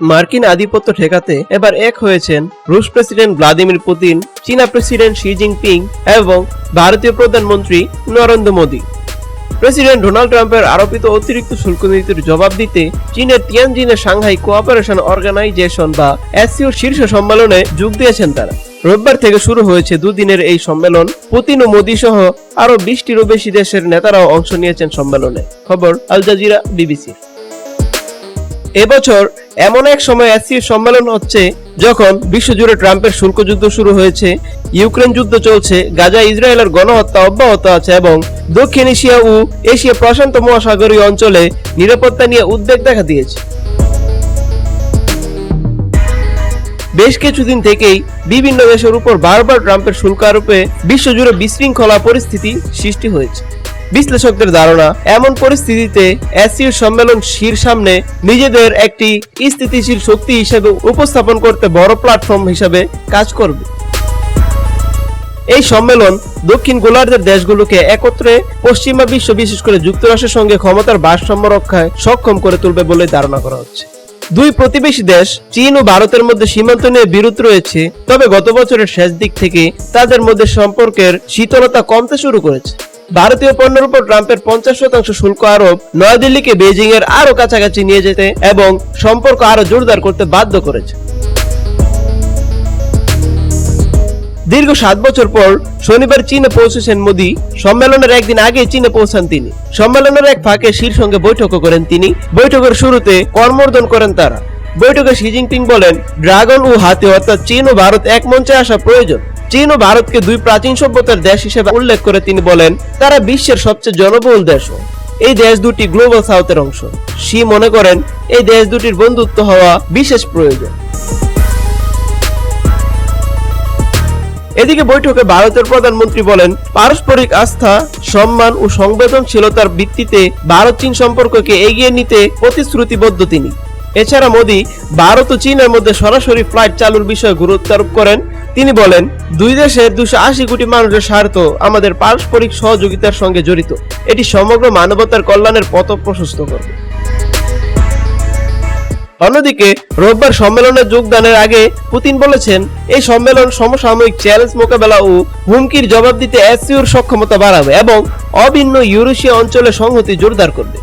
মার্কিন আধিপত্য ঠেকাতে এবার এক হয়েছেন রুশ প্রেসিডেন্ট ভ্লাদিমির পুতিন, চীনা প্রেসিডেন্ট শি জিনপিং এবং ভারতীয় প্রধানমন্ত্রী নরেন্দ্র মোদী। প্রেসিডেন্ট ডোনাল্ড ট্রাম্পের আরোপিত অতিরিক্ত শুল্ক নীতির জবাব দিতে চীনের তিয়ানজিনের সাংহাই কোঅপারেশন অর্গানাইজেশন বা এসসিওর শীর্ষ সম্মেলনে যোগ দিয়েছেন তারা। রোববার থেকে শুরু হয়েছে দুদিনের এই সম্মেলন। পুতিন ও মোদী সহ আরও বিশটিরও বেশি দেশের নেতারাও অংশ নিয়েছেন সম্মেলনে। খবর আল জাজিরা, বিবিসি। এবছর এমন এক সময় এসসিও সম্মেলন হচ্ছে যখন বিশ্বজুড়ে ট্রাম্পের শুল্ক যুদ্ধ শুরু হয়েছে, ইউক্রেন যুদ্ধ চলছে, গাজা ইসরায়েলের গণহত্যা অব্যাহত আছে এবং দক্ষিণ এশিয়া ও এশিয়া প্রশান্ত মহাসাগরীয় অঞ্চলে নিরাপত্তা নিয়ে উদ্বেগ দেখা দিয়েছে। বেশ কিছুদিন থেকেই বিভিন্ন দেশের উপর বারবার ট্রাম্পের শুল্ক আরোপে বিশ্বজুড়ে বিশৃঙ্খলা পরিস্থিতি সৃষ্টি হয়েছে। বিশ্লেষকদের ধারণা, এমন পরিস্থিতিতে এসিও সম্মেলন শির সামনে নিজেদের একটি স্থিতিশীল শক্তি হিসেবে উপস্থাপন করতে বড় প্ল্যাটফর্ম হিসেবে কাজ করবে। এই সম্মেলন দক্ষিণ গোলার্ধের দেশগুলোকে একত্রে পশ্চিমা বিশ্ব, বিশেষ করে যুক্তরাষ্ট্রের সঙ্গে ক্ষমতার ভারসাম্য রক্ষায় সক্ষম করে তুলবে বলে ধারণা করা হচ্ছে। দুই প্রতিবেশী দেশ, চীন ও ভারতের মধ্যে সীমান্ত নিয়ে বিরোধ রয়েছে, তবে গত বছরের শেষ দিক থেকে তাদের মধ্যে সম্পর্কের শীতলতা কমতে শুরু করেছে। ভারতীয় পণ্যের উপর ট্রাম্পের পঞ্চাশ শতাংশ শুল্ক আরোপ নয়াদিল্লিকে বেজিং এর আরও কাছাকাছি নিয়ে যেতে এবং সম্পর্ক আরও জোরদার করতে বাধ্য করেছে। দীর্ঘ সাত বছর পর শনিবার চীনে পৌঁছেছেন মোদী। সম্মেলনের একদিন আগে চীনে পৌঁছান তিনি। সম্মেলনের এক ফাঁকে শির সঙ্গে বৈঠকও করেন তিনি। বৈঠকের শুরুতে কর্মর্দন করেন তারা। বৈঠকে শি জিনপিং বলেন, ড্রাগন ও হাতি অর্থাৎ চীন ও ভারত এক মঞ্চে আসা প্রয়োজন। চীন ও ভারতকে দুই প্রাচীন সভ্যতার দেশ হিসেবে উল্লেখ করে তিনি বলেন, তারা বিশ্বের সবচেয়ে জনবহুল দেশও এই দেশ দুটি গ্লোবাল সাউথের অংশ। শি মনে করেন, এই দেশ দুটির বন্ধুত্ব হওয়া বিশেষ প্রয়োজন। এদিকে বৈঠকে ভারতের প্রধানমন্ত্রী বলেন, পারস্পরিক আস্থা, সম্মান ও সংবেদনশীলতার ভিত্তিতে ভারত চীন সম্পর্ককে এগিয়ে নিতে প্রতিশ্রুতিবদ্ধ তিনি। এছাড়া মোদী, ভারত ও চীনের মধ্যে সরাসরি ফ্লাইট চালুর বিষয়ে গুরুত্ব আরোপ করেন। তিনি বলেন, দুই দেশের দুশো আশি কোটি মানুষের স্বার্থ আমাদের পারস্পরিক সহযোগিতার সঙ্গে জড়িত। এটি সমগ্র মানবতার কল্যাণের পথ প্রশস্ত করবে অন্যদিকে, রোববার সম্মেলনে যোগদানের আগে পুতিন বলেছেন, এই সম্মেলন সমসাময়িক চ্যালেঞ্জ মোকাবেলা ও হুমকির জবাব দিতে এসসিওর সক্ষমতা বাড়াবে এবং অভিন্ন ইউরেশিয়া অঞ্চলে সংহতি জোরদার করবে।